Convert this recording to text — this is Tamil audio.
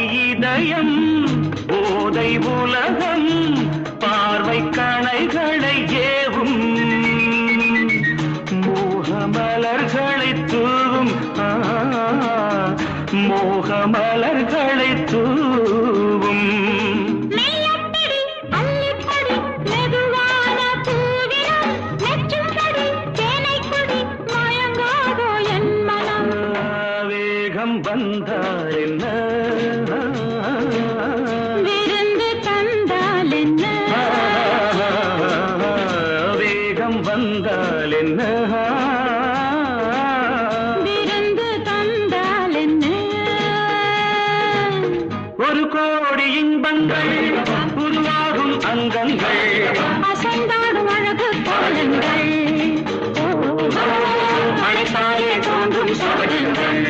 இதயம் போதை உலகம் பார்வை கணைகளை ஏவும். மோகமலர்களை தூவும் மோகமலர்களை தூவும். மெல்லப்படி, அள்ளிப்படி, நேரம் வந்தால் என்ன? விருந்து தந்தால் என்ன? ஒரு கோடி இன்பங்கள் உருவாகும் அங்கங்கள். அசைந்தாடும் அழகு கோலங்கள். மழைத்தாலே தோன்றும் சபடங்கள்